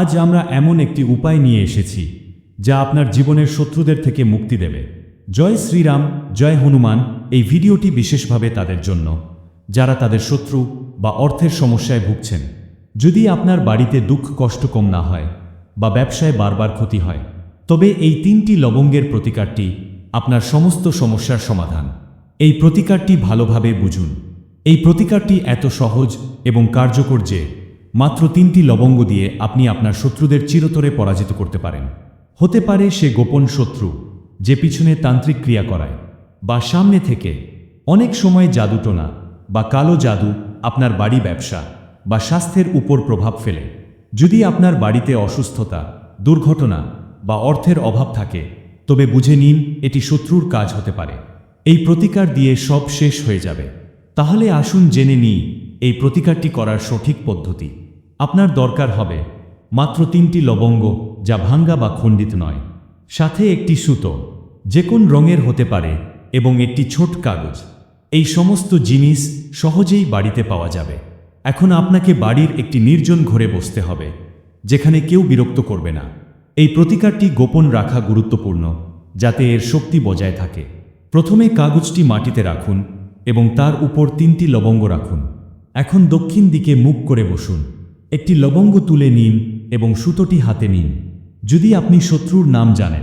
আজ আমরা এমন একটি উপায় নিয়ে এসেছি, যা আপনার জীবনের শত্রুদের থেকে মুক্তি দেবে। জয় শ্রীরাম, জয় হনুমান এই ভিডিওটি বিশেষভাবে তাদের জন্য, যারা তাদের শত্রু বা অর্থের সমস্যায় ভুগছেন। যদি আপনার বাড়িতে দুঃখ কষ্ট কম না হয় বা ব্যবসায় বারবার ক্ষতি হয়, তবে এই তিনটি লবঙ্গের প্রতিকারটি আপনার সমস্ত সমস্যার সমাধান। এই প্রতিকারটি ভালোভাবে বুঝুন। এই প্রতিকারটি এত সহজ এবং কার্যকর যে মাত্র তিনটি লবঙ্গ দিয়ে আপনি আপনার শত্রুদের চিরতরে পরাজিত করতে পারেন। হতে পারে সে গোপন শত্রু, যে পিছনে তান্ত্রিক ক্রিয়া করায়, বা সামনে থেকে অনেক সময় জাদুটোনা বা কালো জাদু আপনার বাড়ি ব্যবসা, বা স্বাস্থ্যের উপর প্রভাব ফেলে। যদি আপনার বাড়িতে অসুস্থতা, দুর্ঘটনা, বা অর্থের অভাব থাকে, তবে বুঝে নিন এটি শত্রুর কাজ হতে পারে। এই প্রতিকার দিয়ে সব শেষ হয়ে যাবে। তাহলে আসুন জেনে নিই এই প্রতিকারটি করার সঠিক পদ্ধতি। আপনার দরকার হবে মাত্র তিনটি লবঙ্গ যা ভাঙ্গা বা খণ্ডিত নয়। সাথে একটি সুতো, যে কোন রঙের হতে পারে, এবং একটি ছোট কাগজ। এই সমস্ত জিনিস সহজেই বাড়িতে পাওয়া যাবে। এখন আপনাকে বাড়ির একটি নির্জন ঘরে বসতে হবে, যেখানে কেউ বিরক্ত করবে না। এই প্রতিকারটি গোপন রাখা গুরুত্বপূর্ণ, যাতে এর শক্তি বজায় থাকে। প্রথমে কাগজটি মাটিতে রাখুন এবং তার উপর তিনটি লবঙ্গ রাখুন। এখন দক্ষিণ দিকে মুখ করে বসুন। একটি লবঙ্গ তুলে নিন এবং সুতোটি হাতে নিন। যদি আপনি শত্রুর নাম জানেন,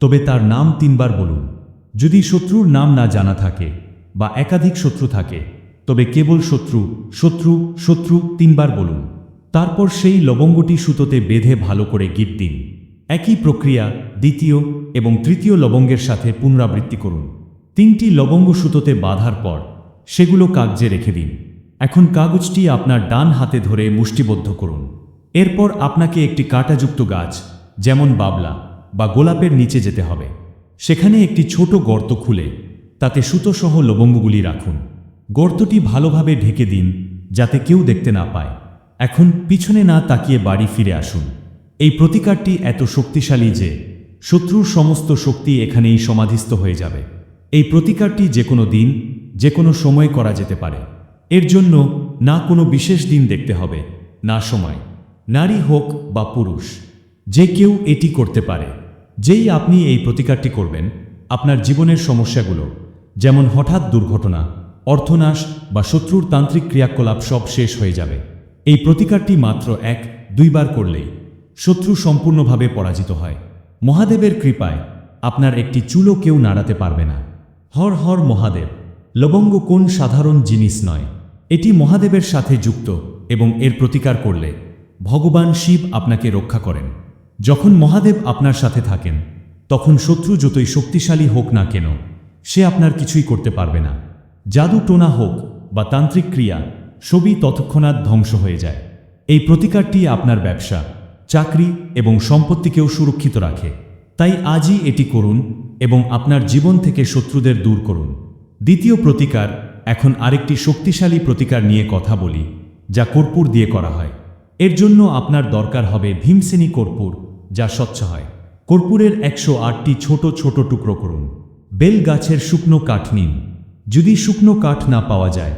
তবে তার নাম তিনবার বলুন। যদি শত্রুর নাম না জানা থাকে বা একাধিক শত্রু থাকে, তবে কেবল শত্রু শত্রু শত্রু তিনবার বলুন। তারপর সেই লবঙ্গটি সুতোতে বেঁধে ভালো করে গিট দিন। একই প্রক্রিয়া দ্বিতীয় এবং তৃতীয় লবঙ্গের সাথে পুনরাবৃত্তি করুন। তিনটি লবঙ্গ সুতোতে বাঁধার পর সেগুলো কাগজে রেখে দিন। এখন কাগজটি আপনার ডান হাতে ধরে মুষ্টিবদ্ধ করুন। এরপর আপনাকে একটি কাঁটাযুক্ত গাছ, যেমন বাবলা বা গোলাপের নিচে যেতে হবে। সেখানে একটি ছোট গর্ত খুলে তাতে সুতোসহ লবঙ্গগুলি রাখুন। গর্তটি ভালোভাবে ঢেকে দিন যাতে কেউ দেখতে না পায়। এখন পিছনে না তাকিয়ে বাড়ি ফিরে আসুন। এই প্রতিকারটি এত শক্তিশালী যে শত্রুর সমস্ত শক্তি এখানেই সমাধিস্থ হয়ে যাবে। এই প্রতিকারটি যে কোনো দিন যে কোনো সময় করা যেতে পারে। এর জন্য না কোনো বিশেষ দিন দেখতে হবে, না সময়। নারী হোক বা পুরুষ, যে কেউ এটি করতে পারে। যেই আপনি এই প্রতিকারটি করবেন, আপনার জীবনের সমস্যাগুলো, যেমন হঠাৎ দুর্ঘটনা, অর্থনাশ বা শত্রুর তান্ত্রিক ক্রিয়াকলাপ সব শেষ হয়ে যাবে। এই প্রতিকারটি মাত্র এক, দুইবার করলেই শত্রু সম্পূর্ণভাবে পরাজিত হয়। মহাদেবের কৃপায় আপনার একটি চুলও কেউ নাড়াতে পারবে না। হর হর মহাদেব, লবঙ্গ কোন সাধারণ জিনিস নয়। এটি মহাদেবের সাথে যুক্ত এবং এর প্রতিকার করলে ভগবান শিব আপনাকে রক্ষা করেন। যখন মহাদেব আপনার সাথে থাকেন, তখন শত্রু যতই শক্তিশালী হোক না কেন, সে আপনার কিছুই করতে পারবে না। জাদু টোনা হোক বা তান্ত্রিক ক্রিয়া, সবই তৎক্ষণাৎ ধ্বংস হয়ে যায়। এই প্রতিকারটি আপনার ব্যবসা, চাকরি এবং সম্পত্তিকেও সুরক্ষিত রাখে। তাই আজই এটি করুন এবং আপনার জীবন থেকে শত্রুদের দূর করুন। দ্বিতীয় প্রতিকার এখন আরেকটি শক্তিশালী প্রতিকার নিয়ে কথা বলি, যা কর্পূর দিয়ে করা হয়। এর জন্য আপনার দরকার হবে ভীমসেনী কর্পূর, যা স্বচ্ছ হয়। কর্পূরের একশো আটটি ছোট ছোট টুকরো করুন। বেল গাছের শুকনো কাঠ নিন। যদি শুকনো কাঠ না পাওয়া যায়,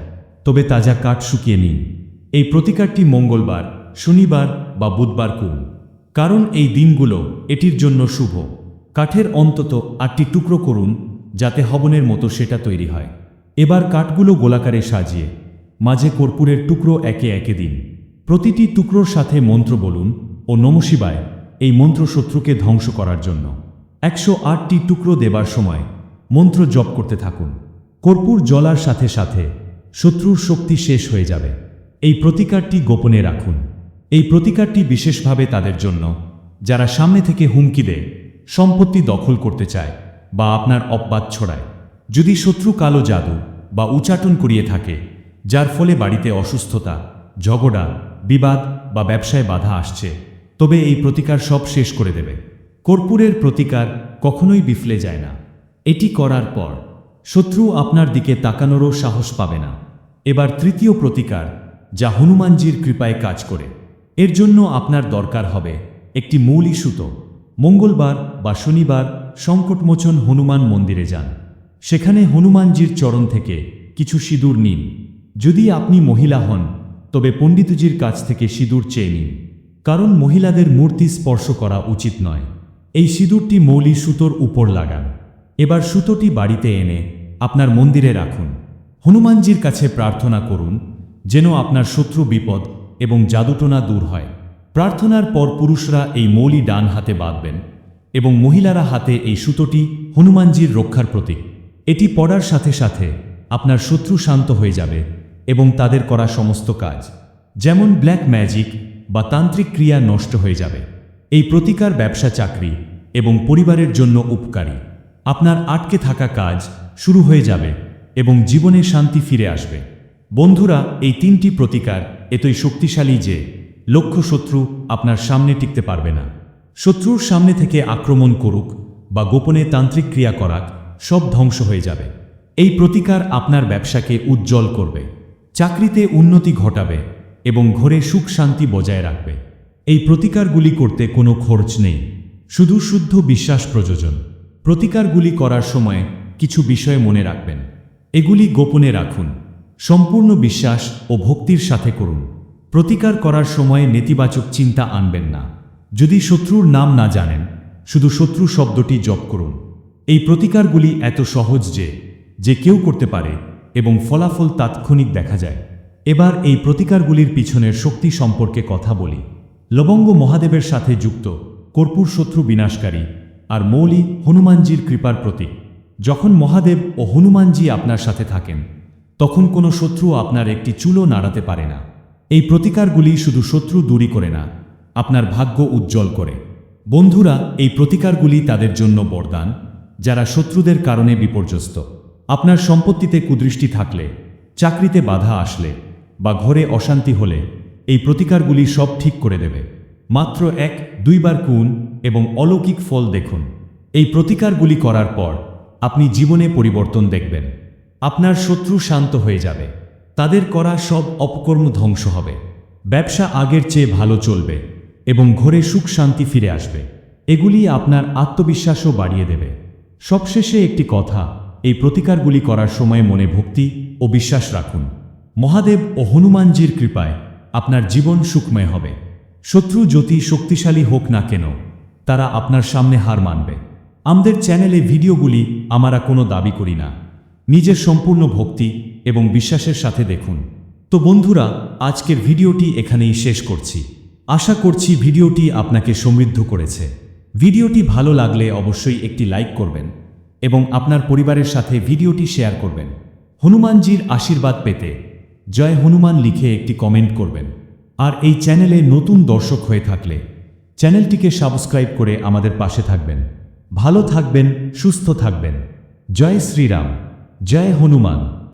তবে তাজা কাঠ শুকিয়ে নিন। এই প্রতিকারটি মঙ্গলবার, শনিবার বা বুধবার করুন। কারণ এই দিনগুলো এটির জন্য শুভ। কাঠের অন্তত আটটি টুকরো করুন, যাতে হবনের মতো সেটা তৈরি হয়। এবার কাঠগুলো গোলাকারে সাজিয়ে, মাঝে কর্পূরের টুকরো একে একে দিন। প্রতিটি টুকরোর সাথে মন্ত্র বলুন ও নমশিবায় এই মন্ত্র শত্রুকে ধ্বংস করার জন্য। একশো আটটি টুকরো দেবার সময় মন্ত্র জপ করতে থাকুন। কর্পূর জলার সাথে সাথে শত্রুর শক্তি শেষ হয়ে যাবে। এই প্রতিকারটি গোপনে রাখুন। এই প্রতিকারটি বিশেষভাবে তাদের জন্য, যারা সামনে থেকে হুমকি দেয়, সম্পত্তি দখল করতে চায় বা আপনার অপবাদ ছড়ায়। যদি শত্রু কালো জাদু বা উচাটন করিয়ে থাকে, যার ফলে বাড়িতে অসুস্থতা, ঝগড়া, বিবাদ বা ব্যবসায় বাধা আসছে। তবে এই প্রতিকার সব শেষ করে দেবে। কর্পূরের প্রতিকার কখনোই বিফলে যায় না। এটি করার পর, শত্রু আপনার দিকে তাকানোরও সাহস পাবে না। এবার তৃতীয় প্রতিকার, যা হনুমানজির কৃপায় কাজ করে। এর জন্য আপনার দরকার হবে একটি মৌলি সুতো মঙ্গলবার বা শনিবার সংকটমোচন হনুমান মন্দিরে যান। সেখানে হনুমানজির চরণ থেকে কিছু সিঁদুর নিন। যদি আপনি মহিলা হন, তবে পণ্ডিতজির কাছ থেকে সিঁদুর চেয়ে নিন। কারণ মহিলাদের মূর্তি স্পর্শ করা উচিত নয়। এই সিঁদুরটি মৌলি সুতোর উপর লাগান। এবার সুতোটি বাড়িতে এনে আপনার মন্দিরে রাখুন। হনুমানজির কাছে প্রার্থনা করুন, যেন আপনার শত্রু বিপদ এবং জাদুটোনা দূর হয়। প্রার্থনার পর পুরুষরা এই মৌলি ডান হাতে বাঁধবেন এবং মহিলারা হাতে এই সুতোটি হনুমানজির রক্ষার প্রতীক। এটি পড়ার সাথে সাথে আপনার শত্রু শান্ত হয়ে যাবে এবং তাদের করা সমস্ত কাজ, যেমন ব্ল্যাক ম্যাজিক বা তান্ত্রিক ক্রিয়া নষ্ট হয়ে যাবে। এই প্রতিকার ব্যবসা চাকরি এবং পরিবারের জন্য উপকারী। আপনার আটকে থাকা কাজ শুরু হয়ে যাবে এবং জীবনে শান্তি ফিরে আসবে। বন্ধুরা, এই তিনটি প্রতিকার এতই শক্তিশালী যে লক্ষ্য শত্রু আপনার সামনে টিকতে পারবে না। শত্রুর সামনে থেকে আক্রমণ করুক বা গোপনে তান্ত্রিক ক্রিয়া করাক সব ধ্বংস হয়ে যাবে। এই প্রতিকার আপনার ব্যবসাকে উজ্জ্বল করবে, চাকরিতে উন্নতি ঘটাবে এবং ঘরে সুখ শান্তি বজায় রাখবে। এই প্রতিকারগুলি করতে কোনো খরচ নেই, শুধু শুদ্ধ বিশ্বাস প্রযোজন। প্রতিকারগুলি করার সময় কিছু বিষয় মনে রাখবেন। এগুলি গোপনে রাখুন, সম্পূর্ণ বিশ্বাস ও ভক্তির সাথে করুন। প্রতিকার করার সময় নেতিবাচক চিন্তা আনবেন না। যদি শত্রুর নাম না জানেন, শুধু শত্রু শব্দটি জপ করুন। এই প্রতিকারগুলি এত সহজ যে যে কেউ করতে পারে এবং ফলাফল তাৎক্ষণিক দেখা যায়। এবার এই প্রতিকারগুলির পিছনের শক্তি সম্পর্কে কথা বলি। লবঙ্গ মহাদেবের সাথে যুক্ত, কর্পূর শত্রু বিনাশকারী আর মৌলি হনুমানজির কৃপার প্রতীক। যখন মহাদেব ও হনুমানজি আপনার সাথে থাকেন, তখন কোনো শত্রু আপনার একটি চুলও নাড়াতে পারে না। এই প্রতিকারগুলি শুধু শত্রু দূরী করে না, আপনার ভাগ্য উজ্জ্বল করে। বন্ধুরা, এই প্রতিকারগুলি তাদের জন্য বরদান। যারা শত্রুদের কারণে বিপর্যস্ত। আপনার সম্পত্তিতে কুদৃষ্টি থাকলে, চাকরিতে বাধা আসলে বা ঘরে অশান্তি হলে এই প্রতিকারগুলি সব ঠিক করে দেবে। মাত্র এক, দুইবার কুন এবং অলৌকিক ফল দেখুন। এই প্রতিকারগুলি করার পর আপনি জীবনে পরিবর্তন দেখবেন। আপনার শত্রু শান্ত হয়ে যাবে। তাদের করা সব অপকর্ম ধ্বংস হবে। ব্যবসা আগের চেয়ে ভালো চলবে এবং ঘরে সুখ শান্তি ফিরে আসবে। এগুলি আপনার আত্মবিশ্বাসও বাড়িয়ে দেবে। সবশেষে একটি কথা, এই প্রতিকারগুলি করার সময় মনে ভক্তি ও বিশ্বাস রাখুন। মহাদেব ও হনুমানজির কৃপায় আপনার জীবন সুখময় হবে। শত্রু যতি শক্তিশালী হোক না কেন, তারা আপনার সামনে হার মানবে। আমাদের চ্যানেলে ভিডিওগুলি আমরা কোনো দাবি করি না। নিজের সম্পূর্ণ ভক্তি এবং বিশ্বাসের সাথে দেখুন। তো বন্ধুরা, আজকের ভিডিওটি এখানেই শেষ করছি। আশা করছি ভিডিওটি আপনাকে সমৃদ্ধ করেছে। ভিডিওটি ভালো লাগলে অবশ্যই একটি লাইক করবেন এবং আপনার পরিবারের সাথে ভিডিওটি শেয়ার করবেন। হনুমানজির আশীর্বাদ পেতে জয় হনুমান লিখে একটি কমেন্ট করবেন। আর এই চ্যানেলে নতুন দর্শক হয়ে থাকলে চ্যানেলটিকে সাবস্ক্রাইব করে আমাদের পাশে থাকবেন। ভালো থাকবেন, সুস্থ থাকবেন। জয় শ্রীরাম, জয় হনুমান।